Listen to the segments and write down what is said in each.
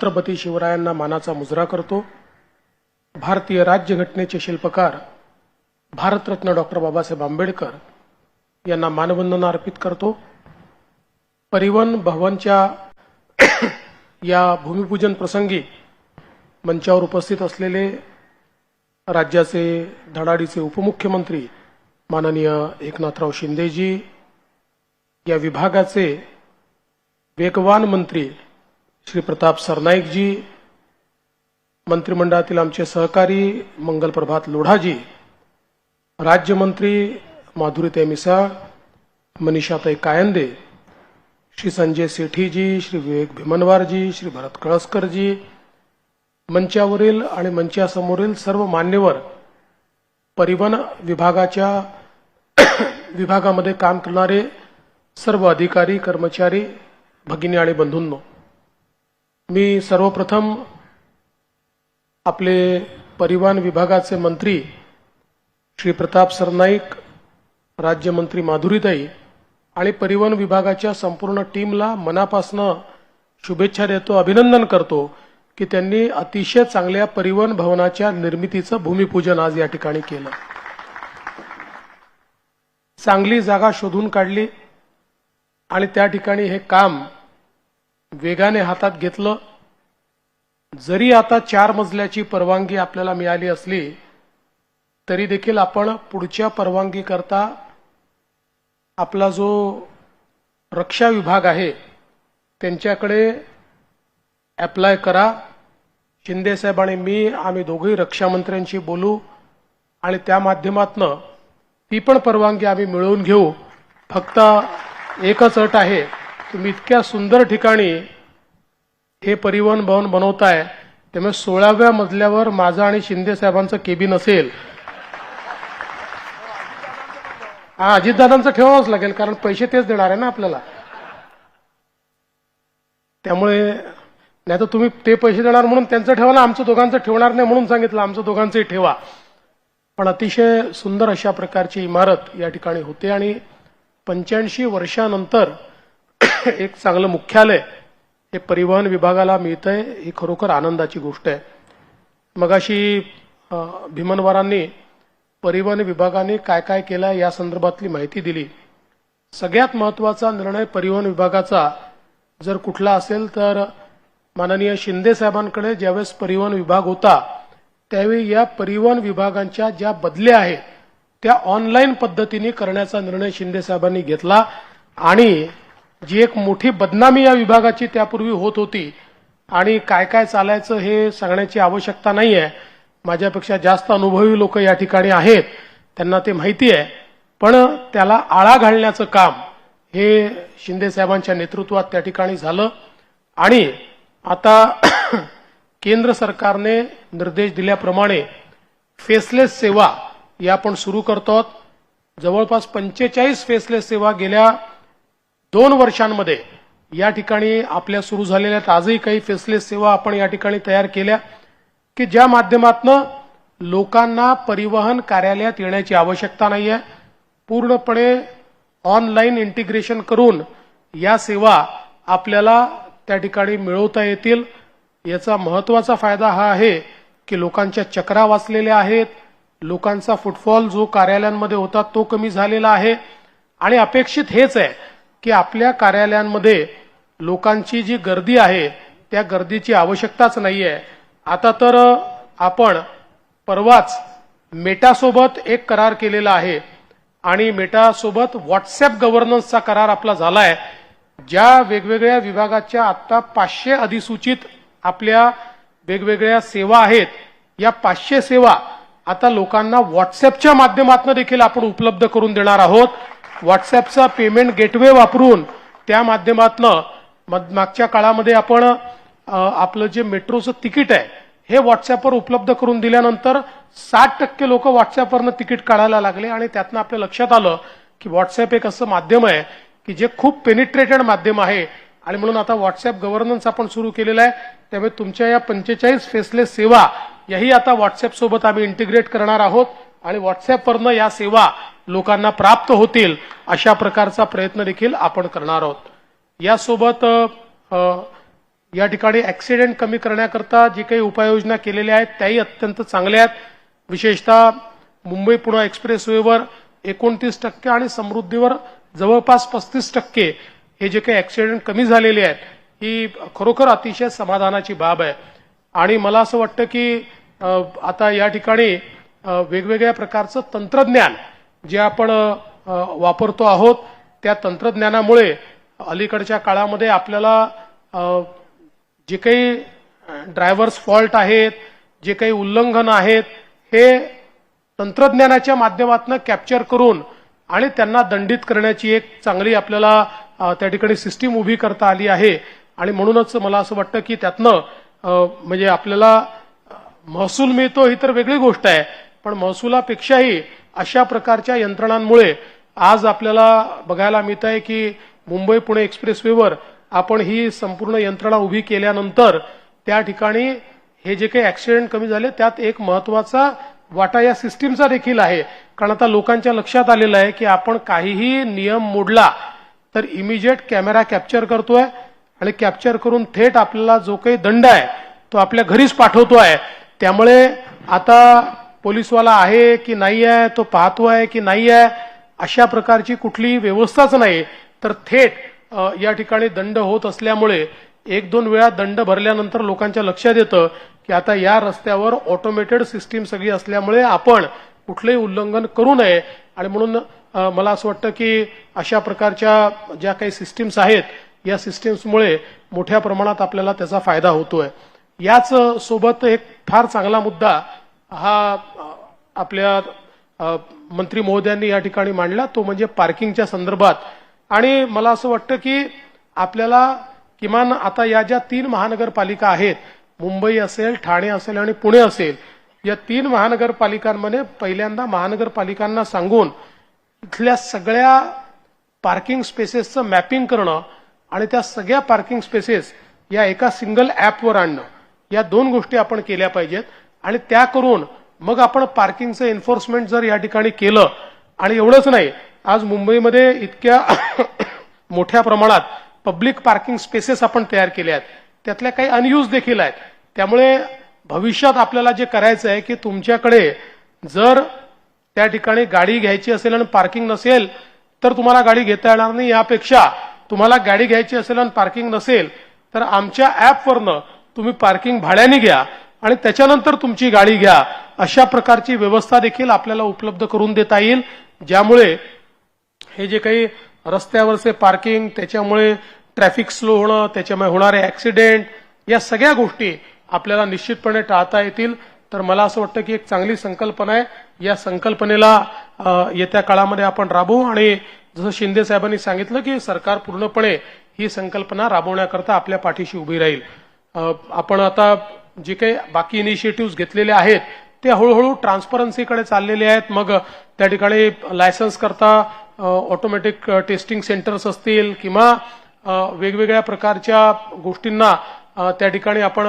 छत्रपती शिवरायांना मानाचा मुजरा करतो. भारतीय राज्यघटनेचे शिल्पकार भारतरत्न डॉक्टर बाबासाहेब आंबेडकर यांना मानवंदना अर्पित करतो. परिवहन भवनच्या या भूमिपूजन प्रसंगी मंचावर उपस्थित असलेले राज्याचे धडाडीचे उपमुख्यमंत्री माननीय एकनाथराव शिंदेजी या विभागाचे वेगवान मंत्री श्री प्रताप सरनाईकजी मंत्रिमंडळातील आमचे सहकारी मंगल प्रभात लोढाजी राज्यमंत्री माधुरीताई मिसाळ मनीषाताई कायंदे श्री संजय सेठीजी श्री विवेक भीमनवारजी श्री भरत कळसकरजी मंचावरील आणि मंचासमोरील सर्व मान्यवर परिवहन विभागाच्या विभागामध्ये काम करणारे सर्व अधिकारी कर्मचारी भगिनी आणि बंधूंनो मी सर्वप्रथम आपले परिवहन विभागाचे मंत्री श्री प्रताप सरनाईक राज्यमंत्री माधुरीताई आणि परिवहन विभागाच्या संपूर्ण टीमला मनापासनं शुभेच्छा देतो अभिनंदन करतो की त्यांनी अतिशय चांगल्या परिवहन भवनाच्या निर्मितीचं भूमिपूजन आज या ठिकाणी केलं. चांगली जागा शोधून काढली आणि त्या ठिकाणी हे काम वेगाने हातात घेतलं. जरी आता चार मजल्याची परवानगी आपल्याला मिळाली असली तरी देखील आपण पुढच्या परवानगी करता आपला जो रक्षा विभाग आहे त्यांच्याकडे अप्लाय करा. शिंदेसाहेब आणि मी आम्ही दोघंही रक्षामंत्र्यांशी बोलू आणि त्या माध्यमातनं ती पण परवानगी आम्ही मिळवून घेऊ. फक्त एकच अट आहे तुम्ही इतक्या सुंदर ठिकाणी हे परिवहन भवन बनवताय त्यामुळे सोळाव्या मजल्यावर माझं आणि शिंदे साहेबांचं केबिन असेल. हा अजितदादांचं ठेवावंच लागेल कारण पैसे तेच देणार आहे ना आपल्याला. त्यामुळे नाही तर तुम्ही ते पैसे देणार म्हणून त्यांचं ठेवा ना आमचं दोघांचं ठेवणार नाही म्हणून सांगितलं आमचं दोघांचंही ठेवा. पण अतिशय सुंदर अशा प्रकारची इमारत या ठिकाणी होते आणि पंच्याऐंशी वर्षानंतर एक चांगलं मुख्यालय हे परिवहन विभागाला मिळतंय ही खरोखर आनंदाची गोष्ट आहे. मगाशी भीमनवारांनी परिवहन विभागाने काय काय केलं या संदर्भातली माहिती दिली. सगळ्यात महत्त्वाचा निर्णय परिवहन विभागाचा. जर कुठला असेल तर माननीय शिंदे साहेबांकडे ज्यावेळेस परिवहन विभाग होता त्यावेळी या परिवहन विभागांच्या ज्या बदल्या आहेत त्या ऑनलाईन पद्धतीने करण्याचा निर्णय शिंदे साहेबांनी घेतला आणि जी एक मोठी बदनामी या विभागाची त्यापूर्वी होत होती आणि काय काय चालायचं हे सांगण्याची आवश्यकता नाही आहे माझ्यापेक्षा जास्त अनुभवी लोक या ठिकाणी आहेत त्यांना ते माहिती आहे. पण त्याला आळा घालण्याचं काम हे शिंदे साहेबांच्या नेतृत्वात त्या ठिकाणी झालं आणि आता केंद्र सरकारने निर्देश दिल्याप्रमाणे फेसलेस सेवा या आपण सुरू करतो जवळपास पंचेचाळीस फेसलेस सेवा गेल्या दोन वर्षांमध्ये या ठिकाणी आपल्या सुरू झालेल्या आजही काही फेसलेस सेवा आपण या ठिकाणी तयार केल्या की ज्या माध्यमातनं लोकांना परिवहन कार्यालयात येण्याची आवश्यकता नाही आहे. पूर्णपणे ऑनलाईन इंटिग्रेशन करून या सेवा आपल्याला त्या ठिकाणी मिळवता येतील. याचा महत्त्वाचा फायदा हा आहे की लोकांच्या चक्रा वाचलेल्या आहेत. लोकांचा फुटफॉल जो कार्यालयांमध्ये होता तो कमी झालेला आहे. आणि अपेक्षित हेच आहे की आपल्या कार्यालयांमध्ये लोकांची जी गर्दी आहे त्या गर्दीची आवश्यकताच नाही आहे आता तर आपण परवाच मेटासोबत एक करार केलेला आहे आणि मेटासोबत व्हॉट्सअप गव्हर्नन्सचा करार आपला झाला आहे ज्या वेगवेगळ्या विभागाच्या आता पाचशे अधिसूचित आपल्या वेगवेगळ्या सेवा आहेत या पाचशे सेवा आता लोकांना व्हॉट्सअपच्या माध्यमातून देखील आपण उपलब्ध करून देणार आहोत. व्हॉट्सॲपचा पेमेंट गेटवे वापरून त्या माध्यमातनं मग- मागच्या काळामध्ये आपण आपलं जे मेट्रोचं तिकीट आहे हे व्हॉट्सअपवर उपलब्ध करून दिल्यानंतर साठ टक्के लोक व्हॉट्सअपवरनं तिकीट काढायला लागले आणि त्यातनं आपल्या लक्षात आलं की व्हॉट्सअप एक असं माध्यम आहे की जे खूप पेनिट्रेटेड माध्यम आहे. आणि म्हणून आता व्हॉट्सअप गव्हर्नन्स आपण सुरू केलेला आहे. त्यामुळे तुमच्या या पंचेचाळीस फेसलेस सेवा याही आता व्हॉट्सअप सोबत आम्ही इंटिग्रेट करणार आहोत. आणि व्हॉट्सअपवरनं या सेवा लोकांना प्राप्त होतील अशा प्रकारचा प्रयत्न देखील आपण करणार आहोत. यासोबत या ठिकाणी ऍक्सिडेंट कमी करण्याकरता जे काही उपाययोजना केलेल्या आहेत त्याही अत्यंत चांगल्या आहेत. विशेषतः मुंबई पुणे एक्सप्रेसवेवर एकोणतीस टक्के आणि समृद्धीवर जवळपास पस्तीस टक्के हे जे काही ऍक्सिडेंट कमी झालेले आहेत ही खरोखर अतिशय समाधानाची बाब आहे. आणि मला असं वाटतं की आता या ठिकाणी वेगवेगळ्या प्रकारचं तंत्रज्ञान जे आपण वापरतो आहोत त्या तंत्रज्ञानामुळे अलीकडच्या काळामध्ये आपल्याला जे काही ड्रायव्हर्स फॉल्ट आहेत जे काही उल्लंघन आहेत हे तंत्रज्ञानाच्या माध्यमातून कॅप्चर करून आणि त्यांना दंडित करण्याची एक चांगली आपल्याला त्या ठिकाणी सिस्टीम उभी करता आली आहे. आणि म्हणूनच मला असं वाटतं की त्यातनं म्हणजे आपल्याला महसूल मिळतो ही तर वेगळी गोष्ट आहे. पण महसुलापेक्षाही अशा प्रकारच्या यंत्रणांमुळे आज आपल्याला बघायला मिळत आहे की मुंबई पुणे एक्सप्रेसवेवर आपण ही संपूर्ण यंत्रणा उभी केल्यानंतर त्या ठिकाणी हे जे काही ऍक्सिडेंट कमी झाले त्यात एक महत्त्वाचा वाटा या सिस्टीमचा देखील आहे. कारण आता लोकांच्या लक्षात आलेलं आहे की आपण काहीही नियम मोडला तर इमिजिएट कॅमेरा कॅप्चर करतोय आणि कॅप्चर करून थेट आपल्याला जो काही दंड आहे तो आपल्या घरीच पाठवतो आहे त्यामुळे आता पोलीसवाला आहे की नाही आहे तो पाहतो आहे की नाही आहे अशा प्रकारची कुठलीही व्यवस्थाच नाही. तर थेट या ठिकाणी दंड होत असल्यामुळे एक दोन वेळा दंड भरल्यानंतर लोकांच्या लक्षात येतं की आता या रस्त्यावर ऑटोमेटेड सिस्टीम सगळी असल्यामुळे आपण कुठलंही उल्लंघन करू नये. आणि म्हणून मला असं वाटतं की अशा प्रकारच्या ज्या काही सिस्टीम्स आहेत या सिस्टीम्समुळे मोठ्या प्रमाणात आपल्याला त्याचा फायदा होतोय. याच सोबत एक फार चांगला मुद्दा हा आपल्या मंत्री महोदयांनी या ठिकाणी मांडला. तो म्हणजे पार्किंगच्या संदर्भात. आणि मला असं वाटतं की आपल्याला किमान आता या ज्या तीन महानगरपालिका आहेत मुंबई असेल ठाणे असेल आणि पुणे असेल या तीन महानगरपालिकांमध्ये पहिल्यांदा महानगरपालिकांना सांगून इथल्या सगळ्या पार्किंग स्पेसेसचं मॅपिंग करणं आणि त्या सगळ्या पार्किंग स्पेसेस या एका सिंगल ॲपवर आणणं या दोन गोष्टी आपण केल्या पाहिजेत. आणि त्या करून मग आपण पार्किंगचं एन्फोर्समेंट जर या ठिकाणी केलं आणि एवढंच नाही आज मुंबईमध्ये इतक्या मोठ्या प्रमाणात पब्लिक पार्किंग स्पेसेस आपण तयार केल्या आहेत. त्यातल्या काही अनयूज देखील आहेत. त्यामुळे भविष्यात आपल्याला जे करायचं आहे की तुमच्याकडे जर त्या ठिकाणी गाडी घ्यायची असेल आणि पार्किंग नसेल तर तुम्हाला गाडी घेता येणार नाही. यापेक्षा तुम्हाला गाडी घ्यायची असेल आणि पार्किंग नसेल तर आमच्या ऍपवरनं तुम्ही पार्किंग भाड्याने घ्या. आणि त्याच्यानंतर तुमची गाडी घ्या. अशा प्रकारची व्यवस्था देखील आपल्याला उपलब्ध करून देता येईल. ज्यामुळे हे जे काही रस्त्यावरचे पार्किंग त्याच्यामुळे ट्रॅफिक स्लो होणं त्याच्यामुळे होणारे ऍक्सिडेंट या सगळ्या गोष्टी आपल्याला निश्चितपणे टाळता येतील. तर मला असं वाटतं की एक चांगली संकल्पना आहे. या संकल्पनेला येत्या काळामध्ये आपण राबवू. आणि जसं शिंदे साहेबांनी सांगितलं की सरकार पूर्णपणे ही संकल्पना राबवण्याकरता आपल्या पाठीशी उभी राहील. आपण आता जे काही बाकी इनिशिएटिव्ह घेतलेले आहेत ते हळूहळू ट्रान्सपरन्सीकडे चाललेले आहेत. मग त्या ठिकाणी लायसन्स करता ऑटोमॅटिक टेस्टिंग सेंटर्स असतील किंवा वेगवेगळ्या प्रकारच्या गोष्टींना त्या ठिकाणी आपण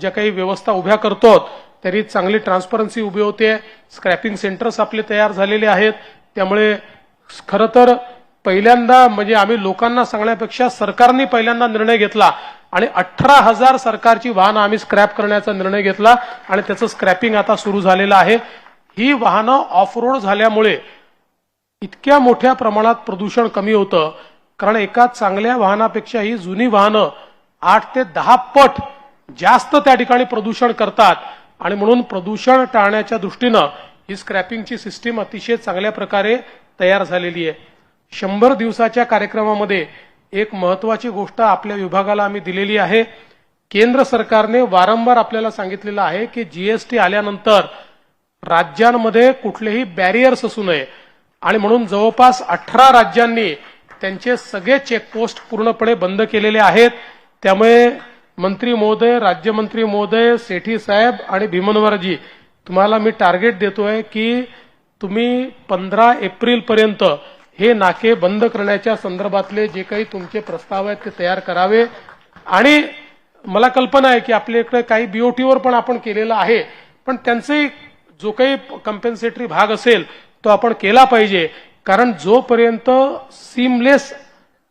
ज्या काही व्यवस्था उभ्या करतो तरी चांगली ट्रान्सपरन्सी उभी होते. स्क्रॅपिंग सेंटर्स आपले तयार झालेले आहेत. त्यामुळे खरं तर पहिल्यांदा म्हणजे आम्ही लोकांना सांगण्यापेक्षा सरकारने पहिल्यांदा निर्णय घेतला आणि अठरा हजार सरकारची वाहनं आम्ही स्क्रॅप करण्याचा निर्णय घेतला आणि त्याचं स्क्रॅपिंग आता सुरू झालेलं आहे. ही वाहनं ऑफ रोड झाल्यामुळे इतक्या मोठ्या प्रमाणात प्रदूषण कमी होतं. कारण एका चांगल्या वाहनापेक्षा ही जुनी वाहनं आठ ते दहा पट जास्त त्या ठिकाणी प्रदूषण करतात. आणि म्हणून प्रदूषण टाळण्याच्या दृष्टीनं ही स्क्रॅपिंगची सिस्टीम अतिशय चांगल्या प्रकारे तयार झालेली आहे. शंभर दिवसाच्या कार्यक्रमामध्ये एक महत्वाची गोष्ट आपल्या विभागाला आम्ही दिलेली आहे. केंद्र सरकारने वारंवार आपल्याला सांगितलेलं आहे की जीएसटी आल्यानंतर राज्यांमध्ये कुठलेही बॅरियर्स असू नये. आणि म्हणून जवळपास अठरा राज्यांनी त्यांचे सगळे चेकपोस्ट पूर्णपणे बंद केलेले आहेत. त्यामुळे मंत्री महोदय राज्यमंत्री महोदय सेठी साहेब आणि भीमनवरजी तुम्हाला मी टार्गेट देतोय की तुम्ही पंधरा एप्रिलपर्यंत हे नाके बंद करण्याच्या संदर्भातले जे काही तुमचे प्रस्ताव आहेत ते तयार करावे. आणि मला कल्पना आहे की आपल्या इकडे काही बीओटीवर पण आपण केलेलं आहे पण त्यांचे जो काही कम्पेन्सेटरी भाग असेल तो आपण केला पाहिजे. कारण जोपर्यंत सीमलेस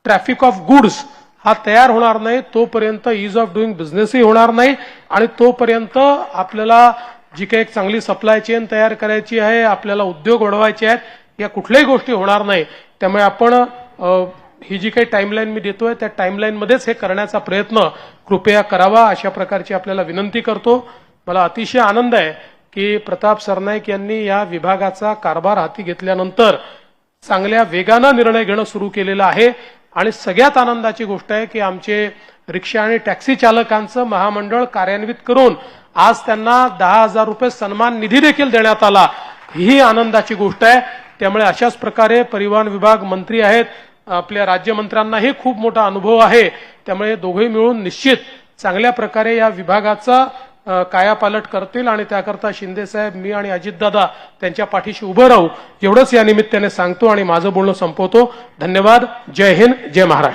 ट्रॅफिक ऑफ गुड्स हा तयार होणार नाही तोपर्यंत इज ऑफ डुईंग बिझनेसही होणार नाही आणि तोपर्यंत आपल्याला जी काही एक चांगली सप्लाय चेन तयार करायची आहे आपल्याला उद्योग वाढवायचे आहेत या कुठल्याही गोष्टी होणार नाही. त्यामुळे आपण ही जी काही टाईमलाईन मी देतोय त्या टाईमलाईनमध्येच हे करण्याचा प्रयत्न कृपया करावा अशा प्रकारची आपल्याला विनंती करतो. मला अतिशय आनंद आहे की प्रताप सरनाईक यांनी या विभागाचा कारभार हाती घेतल्यानंतर चांगल्या वेगानं निर्णय घेणं सुरू केलेलं आहे. आणि सगळ्यात आनंदाची गोष्ट आहे की आमचे रिक्षा आणि टॅक्सी चालकांचं महामंडळ कार्यान्वित करून आज त्यांना दहा हजार रुपये सन्मान निधी देखील देण्यात आला. ही आनंदाची गोष्ट आहे. त्यामुळे अशाच प्रकारे परिवहन विभाग मंत्री आहेत. आपल्या राज्यमंत्र्यांनाही खूप मोठा अनुभव आहे. त्यामुळे दोघे मिळून निश्चित चांगल्या प्रकारे या विभागाचा कायापालट करतील आणि त्याकरता शिंदे साहेब मी आणि अजितदादा त्यांच्या पाठीशी उभं राहू. एवढंच या निमित्ताने सांगतो आणि माझं बोलणं संपवतो. धन्यवाद. जय हिंद. जय महाराष्ट्र.